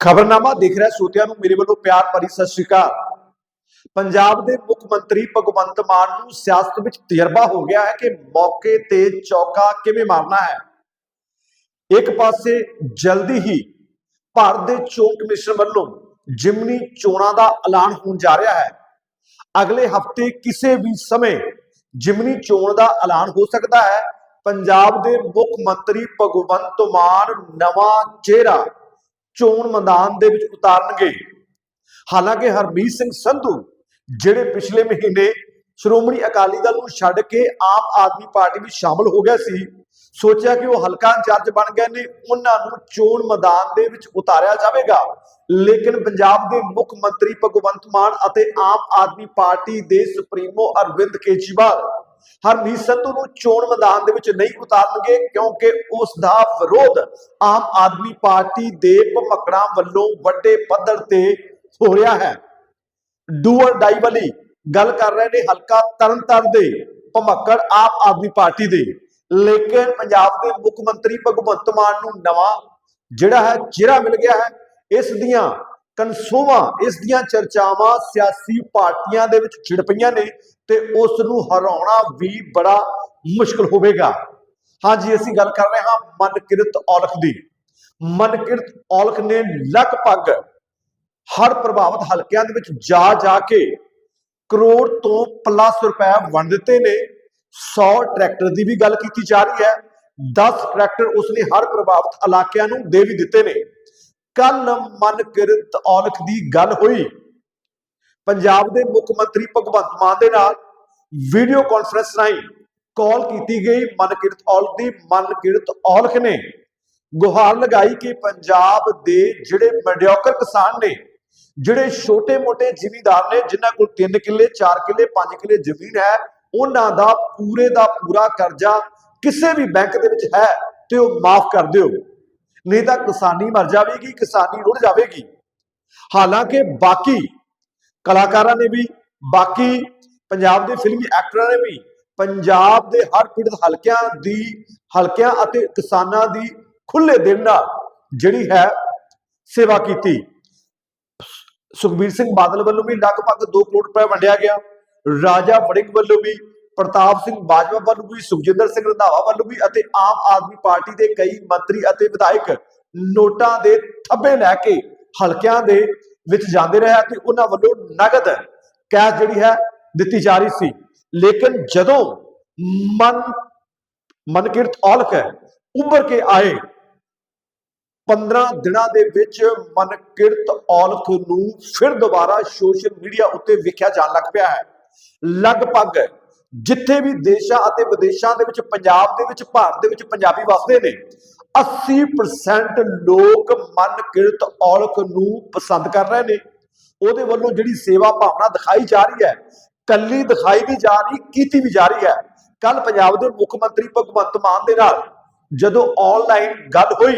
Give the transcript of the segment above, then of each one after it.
ਖਬਰਨਾਮਾ ਦੇਖ ਰਿਹਾ ਸੋਤਿਆਂ ਨੂੰ ਮੇਰੇ ਵੱਲੋਂ ਪਿਆਰ ਭਰੀ ਸਤਿ ਸ਼੍ਰੀ ਅਕਾਲ। ਪੰਜਾਬ ਦੇ ਮੁੱਖ ਮੰਤਰੀ ਭਗਵੰਤ ਮਾਨ ਨੂੰ ਸਿਆਸਤ ਵਿੱਚ ਤਜਰਬਾ ਹੋ ਗਿਆ ਹੈ ਕਿ ਮੌਕੇ ਤੇ ਚੌਕਾ ਕਿਵੇਂ ਮਾਰਨਾ ਹੈ। ਇੱਕ ਪਾਸੇ ਜਲਦੀ ਹੀ ਭਾਰਤ ਦੇ ਚੋਣ ਕਮਿਸ਼ਨ ਵੱਲੋਂ ਜਿਮਨੀ ਚੋਣਾਂ ਦਾ ਐਲਾਨ ਹੋਣ ਜਾ ਰਿਹਾ ਹੈ। ਅਗਲੇ ਹਫ਼ਤੇ ਕਿਸੇ ਵੀ ਸਮੇਂ ਜਿਮਨੀ ਚੋਣ ਦਾ ਐਲਾਨ ਹੋ ਸਕਦਾ ਹੈ। ਪੰਜਾਬ ਦੇ ਮੁੱਖ ਮੰਤਰੀ ਭਗਵੰਤ ਮਾਨ ਨਵਾਂ ਚਿਹਰਾ ਚੋਣ ਮੈਦਾਨ ਦੇ ਵਿੱਚ ਉਤਾਰਨਗੇ। ਹਾਲਾਂਕਿ ਹਰਮੀਤ ਸਿੰਘ ਸੰਧੂ, ਜਿਹੜੇ ਪਿਛਲੇ ਮਹੀਨੇ ਸ਼੍ਰੋਮਣੀ ਅਕਾਲੀ ਦਲ ਨੂੰ ਛੱਡ ਕੇ ਆਮ ਆਦਮੀ ਪਾਰਟੀ ਵਿੱਚ ਸ਼ਾਮਲ ਹੋ ਗਿਆ ਸੀ, ਸੋਚਿਆ ਕਿ ਉਹ ਹਲਕਾ ਇੰਚਾਰਜ ਬਣ ਗਏ ਨੇ, ਉਹਨਾਂ ਨੂੰ ਚੋਣ ਮੈਦਾਨ ਦੇ ਵਿੱਚ ਉਤਾਰਿਆ ਜਾਵੇਗਾ। ਲੇਕਿਨ ਪੰਜਾਬ ਦੇ ਮੁੱਖ ਮੰਤਰੀ ਭਗਵੰਤ ਮਾਨ ਅਤੇ ਆਮ ਆਦਮੀ ਪਾਰਟੀ ਦੇ ਸੁਪਰੀਮੋ ਅਰਵਿੰਦ ਕੇਜਰੀਵਾਲ ਹਰਮੀਤ ਸੰਧੂ ਨੂੰ ਚੋਣ ਮੈਦਾਨ ਦੇ ਵਿੱਚ ਨਹੀਂ ਉਤਾਰਨਗੇ ਕਿਉਂਕਿ ਉਸ ਦਾ ਵਿਰੋਧ ਆਮ ਆਦਮੀ ਪਾਰਟੀ ਦੇ ਭਮਕੜਾਂ ਵੱਲੋਂ ਵੱਡੇ ਪੱਧਰ ਤੇ ਹੋ ਰਿਹਾ ਹੈ। ਡੂ ਡਾਈ ਵਾਲੀ ਗੱਲ ਕਰ ਰਹੇ ਨੇ ਹਲਕਾ ਤਰਨਤਾਰਨ ਦੇ ਭਮਕੜ ਆਮ ਆਦਮੀ ਪਾਰਟੀ ਦੇ। ਲੇਕਿਨ ਪੰਜਾਬ ਦੇ ਮੁੱਖ ਮੰਤਰੀ ਭਗਵੰਤ ਮਾਨ ਨੂੰ ਨਵਾਂ ਜਿਹੜਾ ਹੈ ਚਿਹਰਾ ਮਿਲ ਗਿਆ ਹੈ। ਇਸ ਦੀਆਂ ਕਨਸੋਵਾਂ, ਇਸ ਦੀਆਂ ਚਰਚਾਵਾਂ ਸਿਆਸੀ ਪਾਰਟੀਆਂ ਦੇ ਵਿੱਚ ਛਿੜ ਪਈਆਂ ਨੇ। ਤੇ ਉਸ ਨੂੰ ਹਰਾਉਣਾ ਵੀ ਬੜਾ ਮੁਸ਼ਕਲ ਹੋਵੇਗਾ। ਹਾਂਜੀ ਅਸੀਂ ਗੱਲ ਕਰ ਰਹੇ ਹਾਂ ਮਨਕਿਰਤ ਔਲਖ ਦੀ। ਮਨਕਿਰਤ ਔਲਖ ਨੇ ਲਗਭਗ ਹਰ ਪ੍ਰਭਾਵਿਤ ਹਲਕਿਆਂ ਦੇ ਵਿੱਚ ਜਾ ਜਾ ਕੇ ਕਰੋੜ ਤੋਂ ਪਲੱਸ ਰੁਪਏ ਵੰਡ ਦਿੱਤੇ ਨੇ। 100 ਟਰੈਕਟਰ ਦੀ ਵੀ ਗੱਲ ਕੀਤੀ ਜਾ ਰਹੀ ਹੈ। 10 ਟਰੈਕਟਰ ਉਸਨੇ ਹਰ ਪ੍ਰਭਾਵਿਤ ਇਲਾਕਿਆਂ ਨੂੰ ਦੇ ਵੀ ਦਿੱਤੇ ਨੇ। ਕੱਲ ਮਨਕਿਰਤ ਔਲਖ ਦੀ ਗੱਲ ਹੋਈ। ਪੰਜਾਬ ਦੇ ਮੁੱਖ ਮੰਤਰੀ ਭਗਵੰਤ ਮਾਨ ਦੇ ਨਾਲ ਵੀਡੀਓ ਕਾਨਫਰੰਸ ਰਾਹੀਂ ਕਾਲ ਕੀਤੀ ਗਈ। ਮਨਕਿਰਤ ਔਲਖ ਦੀ, ਮਨਕਿਰਤ ਔਲਖ ਨੇ ਗੁਹਾਰ ਲਗਾਈ ਕਿ ਪੰਜਾਬ ਦੇ ਜਿਹੜੇ ਮੀਡੀਓਕਰ ਕਿਸਾਨ ਨੇ, ਜਿਹੜੇ ਛੋਟੇ-ਮੋਟੇ ਜ਼ਿਮੀਂਦਾਰ ਨੇ, ਜਿਨ੍ਹਾਂ ਕੋਲ 3 ਕਿੱਲੇ 4 ਕਿੱਲੇ 5 ਕਿੱਲੇ ਜ਼ਮੀਨ ਹੈ, ਉਹਨਾਂ ਦਾ ਪੂਰੇ ਦਾ ਪੂਰਾ ਕਰਜ਼ਾ ਕਿਸੇ ਵੀ ਬੈਂਕ ਦੇ ਵਿੱਚ ਹੈ ਤੇ ਉਹ ਮਾਫ ਕਰ ਦਿਓ। ਨਹੀਂ ਤਾਂ ਕਿਸਾਨੀ ਮਰ ਜਾਵੇਗੀ, ਕਿਸਾਨੀ ਰੁੜ ਜਾਵੇਗੀ। ਹਾਲਾਂਕਿ ਬਾਕੀ ਕਲਾਕਾਰਾਂ ਨੇ ਵੀ, ਬਾਕੀ ਪੰਜਾਬ ਦੇ ਫਿਲਮੀ ਐਕਟਰਾਂ ਨੇ ਵੀ, ਪੰਜਾਬ ਦੇ ਹਰ ਪੀੜਤ ਹਲਕਿਆਂ ਦੀ, ਹਲਕਿਆਂ ਅਤੇ ਕਿਸਾਨਾਂ ਦੀ ਖੁੱਲੇ ਦਿਲ ਨਾਲ ਜਿਹੜੀ ਹੈ ਸੇਵਾ ਕੀਤੀ। ਸੁਖਬੀਰ ਸਿੰਘ ਬਾਦਲ ਵੱਲੋਂ ਵੀ ਲਗਭਗ 2 ਕਰੋੜ ਰੁਪਏ ਵੰਡਿਆ ਗਿਆ। ਰਾਜਾ ਵੜਿੰਗ ਵੱਲੋਂ ਵੀ, ਪ੍ਰਤਾਪ ਸਿੰਘ ਬਾਜਵਾ ਵੱਲੋਂ ਵੀ, ਸੁਖਜਿੰਦਰ ਸਿੰਘ ਰੰਧਾਵਾ ਵੱਲੋਂ ਵੀ ਅਤੇ ਆਮ ਆਦਮੀ ਪਾਰਟੀ ਦੇ ਕਈ ਮੰਤਰੀ ਅਤੇ ਵਿਧਾਇਕ ਨੋਟਾਂ ਦੇ ਥੱਬੇ ਲੈ ਕੇ ਹਲਕਿਆਂ ਦੇ ਵਿੱਚ ਜਾਂਦੇ ਰਹੇ ਤੇ ਉਹਨਾਂ ਵੱਲੋਂ ਨਗਦ ਕੈਸ਼ ਜਿਹੜੀ ਹੈ ਦਿੱਤੀ ਜਾ ਰਹੀ ਸੀ। ਲੇਕਿਨ ਜਦੋਂ ਮਨ, ਮਨਕਿਰਤ ਔਲਖ ਉੱਭਰ ਕੇ ਆਏ 15 ਦਿਨਾਂ ਦੇ ਵਿੱਚ ਮਨਕਿਰਤ ਔਲਖ ਨੂੰ ਫਿਰ ਦੁਬਾਰਾ ਸੋਸ਼ਲ ਮੀਡੀਆ ਉੱਤੇ ਵੇਖਿਆ ਜਾਣ ਲੱਗ ਪਿਆ ਹੈ। ਲਗਭਗ ਜਿੱਥੇ ਵੀ ਦੇਸ਼ਾਂ ਅਤੇ ਵਿਦੇਸ਼ਾਂ ਦੇ ਵਿੱਚ, ਪੰਜਾਬ ਦੇ ਵਿੱਚ, ਭਾਰਤ ਦੇ ਵਿੱਚ ਪੰਜਾਬੀ ਵਸਦੇ ਨੇ 80% ਲੋਕ ਮਨ ਕਿਰਤ ਔਲਖ ਨੂੰ ਪਸੰਦ ਕਰ ਰਹੇ ਨੇ। ਉਹਦੇ ਵੱਲੋਂ ਜਿਹੜੀ ਸੇਵਾ ਭਾਵਨਾ ਦਿਖਾਈ ਜਾ ਰਹੀ ਹੈ, ਕੱਲੀ ਦਿਖਾਈ ਵੀ ਜਾ ਰਹੀ, ਕੀਤੀ ਵੀ ਜਾ ਰਹੀ ਹੈ। ਕੱਲ ਪੰਜਾਬ ਦੇ ਮੁੱਖ ਮੰਤਰੀ ਭਗਵੰਤ ਮਾਨ ਦੇ ਨਾਲ ਜਦੋਂ ਆਨਲਾਈਨ ਗੱਲ ਹੋਈ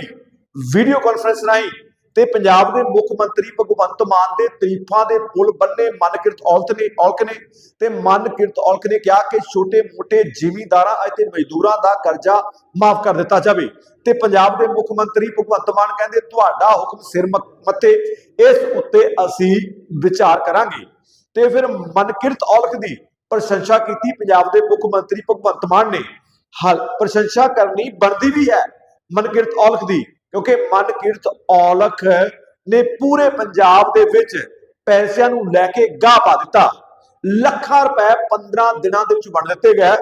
ਵੀਡੀਓ ਕਾਨਫਰੰਸ ਰਾਹੀਂ ਤੇ ਪੰਜਾਬ ਦੇ ਮੁੱਖ ਮੰਤਰੀ ਭਗਵੰਤ ਮਾਨ ਦੇ ਤਰੀਫਾਂ ਦੇ ਪੁਲ ਬੰਨੇ ਮਨਕਿਰਤ ਔਲਖ ਨੇ ਔਲਖ ਨੇ ਤੇ ਮਨਕਿਰਤ ਔਲਖ ਨੇ ਕਿਹਾ ਕਿ ਛੋਟੇ-ਮੋਟੇ ਜ਼ਿਮੀਂਦਾਰਾਂ ਅਤੇ ਮਜ਼ਦੂਰਾਂ ਦਾ ਕਰਜ਼ਾ ਮਾਫ ਕਰ ਦਿੱਤਾ ਜਾਵੇ। ਤੇ ਪੰਜਾਬ ਦੇ ਮੁੱਖ ਮੰਤਰੀ ਭਗਵੰਤ ਮਾਨ ਕਹਿੰਦੇ, ਤੁਹਾਡਾ ਹੁਕਮ ਸਿਰ ਮ- ਮੱਥੇ, ਇਸ ਉੱਤੇ ਅਸੀਂ ਵਿਚਾਰ ਕਰਾਂਗੇ। ਤੇ ਫਿਰ ਮਨਕਿਰਤ ਔਲਖ ਦੀ ਪ੍ਰਸ਼ੰਸਾ ਕੀਤੀ। ਪੰਜਾਬ ਦੇ ਮੁੱਖ ਮੰਤਰੀ ਭਗਵੰਤ ਮਾਨ ਨੇ, ਹਾਲ, ਪ੍ਰਸ਼ੰਸਾ ਕਰਨੀ ਬਣਦੀ ਵੀ ਹੈ। ਮਨਕਿਰਤ ਔਲਖ ਦੀ ਕਿਉਂਕਿ ਮਨਕਿਰਤ ਔਲਖ ਨੇ ਪੂਰੇ ਪੰਜਾਬ ਦੇ ਵਿੱਚ ਪੈਸਿਆਂ ਨੂੰ ਲੈ ਕੇ ਗਾਹ ਪਾ ਦਿੱਤਾ। ਲੱਖਾਂ ਰੁਪਏ 15 ਦਿਨਾਂ ਦੇ ਵਿੱਚ ਵੰਡ ਦਿੱਤੇ ਗਏ।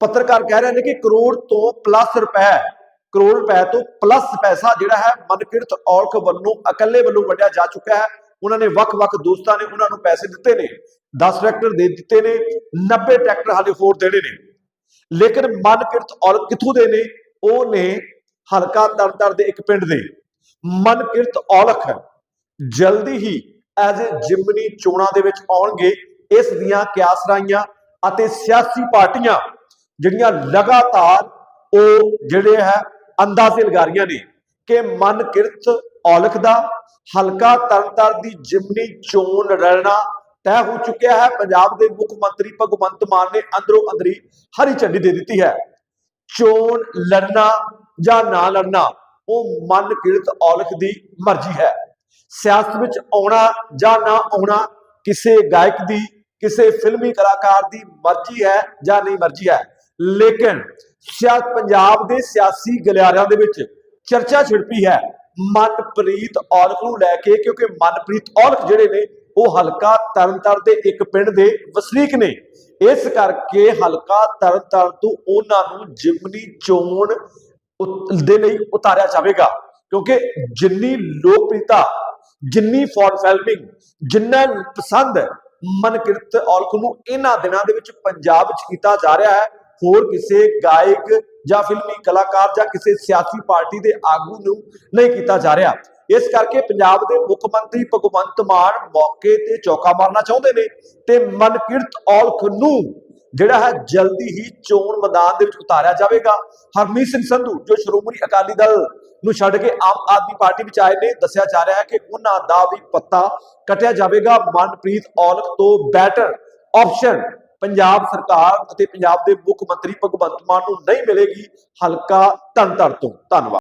ਪੱਤਰਕਾਰ ਕਹਿ ਰਹੇ ਨੇ ਕਿ ਕਰੋੜ ਤੋਂ ਪਲੱਸ ਰੁਪਏ ਕਰੋੜ ਰੁਪਏ ਤੋਂ ਪਲੱਸ ਪੈਸਾ ਜਿਹੜਾ ਹੈ ਮਨਕਿਰਤ ਔਲਖ ਵੱਲੋਂ, ਇਕੱਲੇ ਵੱਲੋਂ ਵੰਡਿਆ ਜਾ ਚੁੱਕਾ ਹੈ। ਉਹਨਾਂ ਨੇ ਵੱਖ-ਵੱਖ ਦੋਸਤਾਂ ਨੇ ਉਹਨਾਂ ਨੂੰ ਪੈਸੇ ਦਿੱਤੇ ਨੇ। 10 ਟਰੈਕਟਰ ਦੇ ਦਿੱਤੇ ਨੇ 90 ਟਰੈਕਟਰ ਹਾਲੇ ਹੋਰ ਦੇਣੇ ਨੇ। ਲੇਕਿਨ ਮਨਕਿਰਤ ਔਲਖ ਕਿੱਥੋਂ ਦੇ ਨੇ? ਉਹ ਨੇ ਹਲਕਾ ਤਰਨਤਾਰਨ ਦੇ ਇੱਕ ਪਿੰਡ ਦੇ। ਮਨਕਿਰਤ ਔਲਖ ਜਲਦੀ ਹੀ ਐਜ਼ ਅ ਜਿਮਨੀ ਚੋਣਾਂ ਦੇ ਵਿੱਚ ਆਉਣਗੇ। ਇਸ ਦੀਆਂ ਕਿਆਸ ਅਤੇ ਸਿਆਸੀ ਪਾਰਟੀਆਂ ਜਿਹੜੀਆਂ ਲਗਾਤਾਰ ਉਹ ਜਿਹੜੇ ਹੈ ਅੰਦਾਜ਼ੇ ਲਗਾ ਰਹੀਆਂ ਨੇ ਕਿ ਮਨਕਿਰਤ ਔਲਖ ਦਾ ਹਲਕਾ ਤਰਨਤਾਰਨ ਦੀ ਜਿਮਨੀ ਚੋਣ ਲੜਨਾ ਤੈਅ ਹੋ ਚੁੱਕਿਆ ਹੈ। ਪੰਜਾਬ ਦੇ ਮੁੱਖ ਮੰਤਰੀ ਭਗਵੰਤ ਮਾਨ ਨੇ ਅੰਦਰੋਂ ਅੰਦਰੀ ਹਰੀ ਝੰਡੀ ਦੇ ਦਿੱਤੀ ਹੈ। ਚੋਣ ਲੜਨਾ ਜਾਂ ਨਾ ਲੜਨਾ, ਉਹ ਮਨਕਿਰਤ ਔਲਖ ਦੀ ਮਰਜ਼ੀ ਹੈ। ਸਿਆਸਤ ਵਿੱਚ ਆਉਣਾ ਜਾਂ ਨਾ ਆਉਣਾ ਕਿਸੇ ਗਾਇਕ ਦੀ, ਕਿਸੇ ਫਿਲਮੀ ਕਲਾਕਾਰ ਦੀ ਮਰਜ਼ੀ ਹੈ ਜਾਂ ਨਹੀਂ ਮਰਜ਼ੀ ਹੈ। ਲੇਕਿਨ ਸਿਆਸਤ ਪੰਜਾਬ ਦੇ ਸਿਆਸੀ ਗਲਿਆਰਿਆਂ ਦੇ ਵਿੱਚ ਚਰਚਾ ਛਿੜਪੀ ਹੈ। ਮਨਪ੍ਰੀਤ ਔਲਖ ਨੂੰ ਲੈ ਕੇ, ਕਿਉਂਕਿ ਮਨਪ੍ਰੀਤ ਔਲਖ ਜਿਹੜੇ ਨੇ, ਉਹ ਹਲਕਾ ਤਰਨਤਾਰਨ ਦੇ ਇੱਕ ਪਿੰਡ ਦੇ ਵਸਨੀਕ ਨੇ। ਇਸ ਕਰਕੇ ਹਲਕਾ ਤਰਨਤਾਰਨ ਤੋਂ ਉਹਨਾਂ ਨੂੰ ਜਿਮਨੀ ਚੋਣ ਦੇ ਲਈ ਉਤਾਰਿਆ ਜਾਵੇਗਾ। ਕਿਉਂਕਿ ਜਿੰਨੀ ਲੋਕਪ੍ਰਿਯਤਾ, ਜਿੰਨੀ ਫੋਰ ਫਿਲਮਿੰਗ ਜਿੰਨਾ ਪਸੰਦ ਮਨਕਿਰਤ ਔਲਖ ਨੂੰ ਇਹਨਾਂ ਦਿਨਾਂ ਦੇ ਵਿੱਚ ਪੰਜਾਬ ਵਿੱਚ ਕੀਤਾ ਜਾ ਰਿਹਾ ਹੈ। ਹੋਰ ਕਿਸੇ ਗਾਇਕ ਜਾਂ ਫਿਲਮੀ ਕਲਾਕਾਰ ਜਾਂ ਕਿਸੇ ਸਿਆਸੀ ਪਾਰਟੀ ਦੇ ਆਗੂ ਨੂੰ ਨਹੀਂ ਕੀਤਾ ਜਾ ਰਿਹਾ। ਇਸ ਕਰਕੇ ਪੰਜਾਬ ਦੇ ਮੁੱਖ ਮੰਤਰੀ ਭਗਵੰਤ ਮਾਨ ਮੌਕੇ ਤੇ ਚੌਕਾ ਮਾਰਨਾ ਚਾਹੁੰਦੇ ਨੇ ਤੇ ਮਨਕਿਰਤ ਔਲਖ ਨੂੰ ਜਿਹੜਾ ਹੈ ਜਲਦੀ ਹੀ ਚੋਣ ਮੈਦਾਨ ਦੇ ਵਿੱਚ ਉਤਾਰਿਆ ਜਾਵੇਗਾ। ਹਰਮੀਤ ਸਿੰਘ ਸੰਧੂ, ਜੋ ਸ਼੍ਰੋਮਣੀ ਅਕਾਲੀ ਦਲ ਨੂੰ ਛੱਡ ਕੇ ਆਮ ਆਦਮੀ ਪਾਰਟੀ ਵਿੱਚ ਆਏ ਨੇ, ਦੱਸਿਆ ਜਾ ਰਿਹਾ ਹੈ ਕਿ ਉਹਨਾਂ ਦਾ ਵੀ ਪੱਤਾ ਕਟਿਆ ਜਾਵੇਗਾ। ਮਨਪ੍ਰੀਤ ਔਲਖ ਤੋਂ ਬੈਟਰ ਆਪਸ਼ਨ ਪੰਜਾਬ ਸਰਕਾਰ ਅਤੇ ਪੰਜਾਬ ਦੇ ਮੁੱਖ ਮੰਤਰੀ ਭਗਵੰਤ ਮਾਨ ਨੂੰ ਨਹੀਂ ਮਿਲੇਗੀ। ਹਲਕਾ ਧੰਤਰ ਤੋਂ। ਧੰਨਵਾਦ।